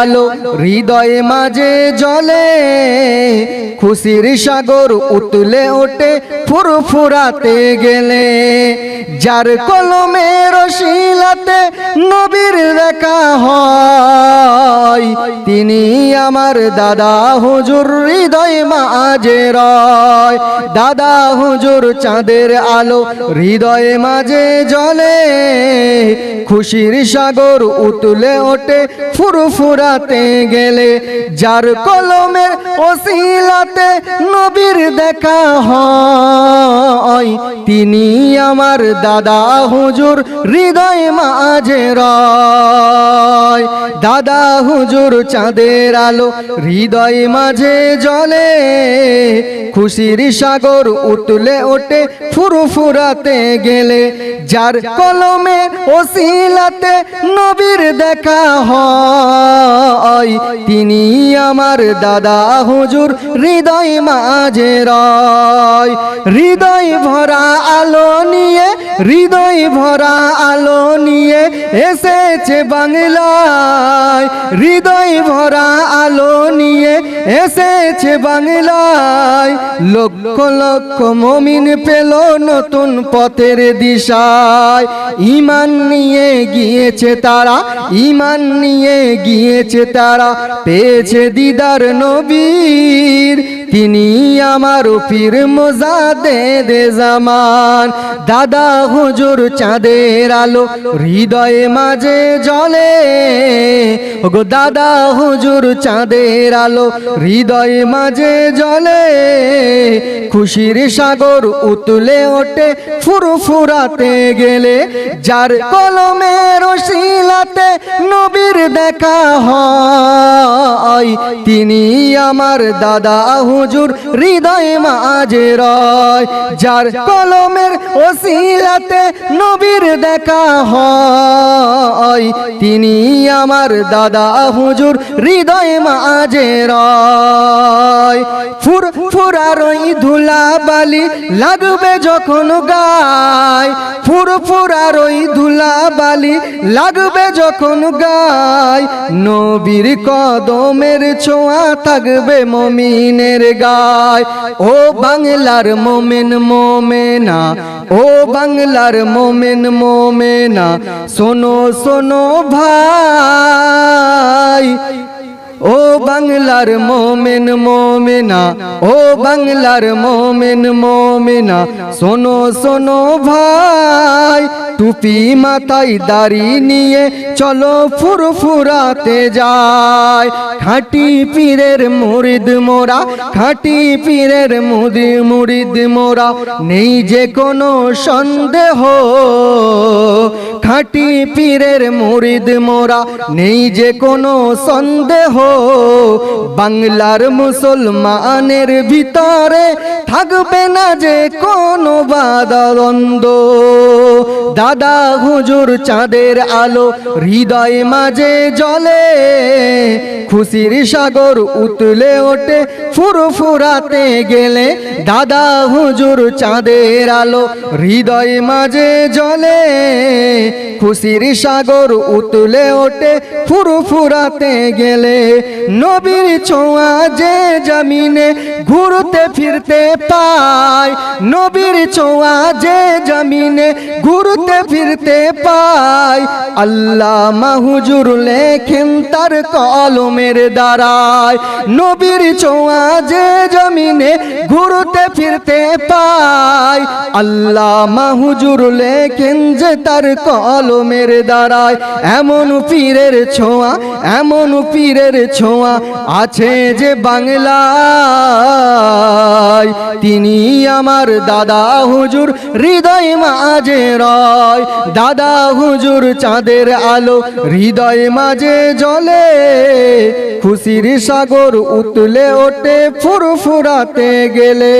আলো হৃদয়ে মাঝে জলে খুশির সাগর উতলে ওঠে ফুরফুরাতে গেলে। যার কলমের শিলাতে নবীর দেখা হয়, তিনি আমার দাদা হুজুর হৃদয় মাঝে রয়। দাদা হুজুর চাঁদের আলো হৃদয়ে মাঝে জলে খুশির সাগর উতলে ওঠে, ফুরফুরাতে গেলে। যার কলমের ওসিলাতে নবীর দেখা হয় তিনি আমার দাদা হুজুর, হৃদয় মাঝে রয়। দাদা হুজুর চাঁদের আলো, হৃদয় মাঝে জলে খুশির সাগর উতলে ওঠে, ফুরফুরাতে গেলে। যার কলমে ওসিলাতে নবীর দেখা হয়, তিনি আমার দাদা হুজুর, হৃদয় মাঝে রয়। হৃদয় ভরা আলো নিয়ে, হৃদয় ভরা আলো নিয়ে এসেছে বাংলায়। হৃদয় ভরা আলো নিয়ে এসেছে বাংলায়। লক্ষ লক্ষ মমিন পেল নতুন পথের দিশায়। ইমান নিয়ে গিয়েছে তারা, ইমান নিয়ে গিয়েছে তারা। পেয়েছে দিদার নবীর তিনি আমার পীর মোজাদে দে জামান। দাদা হুজুর চাঁদের আলো হৃদয়ে মাঝে জলে গো দাদা হুজুর চাঁদের আলো হৃদয়ে মাঝে জলে খুশির সাগর উতলে ওঠে, ফুরফুরাতে গেলে যার কলমের শিলাতে নবীর দেখা হয়। তিনি আমার দাদা হুজুর হৃদয় মাঝে রয়। যার কলমের ওসিলাতে নবীর দেখা হয়। তিনি আমার দাদা হুজুর হৃদয় মাঝে রয়। ফুর ফুরার ওই ধুলা বালি লাগবে যখন গায়। ফুর ফুরার ওই ধুলা বালি লাগবে যখন গায় নবীর কদমের ছোঁয়া থাকবে মমিনের গায়। ও বাংলার মোমেন মোমেনা, ও বাংলার মোমেন মোমেনা, শোনো শোনো ভাই। ও বাংলার মোমেন মোমেনা, ও বাংলার মোমেন মোমেনা, শোনো শোনো ভাই, টুপি মাথায় দাড়ি নিয়ে চলো ফুরফুরাতে যায় খাঁটি পীরের মুরিদ মোরা খাঁটি পীরের মুদি মুরিদ মোরা নেই যে কোনো সন্দেহ। খাঁটি পীরের মুরিদ মোরা নেই যে কোনো সন্দেহ। বাংলার মুসলমানের ভিতরে থাকবে না যে কোনো বাদাদ্বন্দ্ব দাদা হুজুর চাঁদের আলো হৃদয় মাঝে জলে খুশির সাগর উতলে ওঠে, ফুরফুরাতে গেলে। দাদা হুজুর চাঁদের আলো হৃদয় মাঝে জলে খুশির সাগর উতলে ওঠে, ফুরফুরাতে গেলে। নবীর ছোঁয়া যে জমিনে ঘুরতে ফিরতে পায়, নবীর ছোঁয়া যে জমিনে ঘুরতে ফিরতে পায় আল্লাহ মাহুজুর লেখেন তার কলমের দ্বারায়, নবীর ছোঁয়া যে জমিনে ঘুরতে ফিরতে পায় আল্লাহ মাহুজুর লেখেন যে তার কলমের দ্বারায়, এমন পীরের ছোঁয়া, এমন পীরের ছোঁয়া আছে যে বাংলায়, তিনি আমার দাদা হুজুর, হৃদয় মাঝে রয়। দাদা হুজুর চাঁদের আলো, হৃদয় মাঝে জলে খুশির সাগর উতলে ওঠে, ফুরফুরাতে গেলে।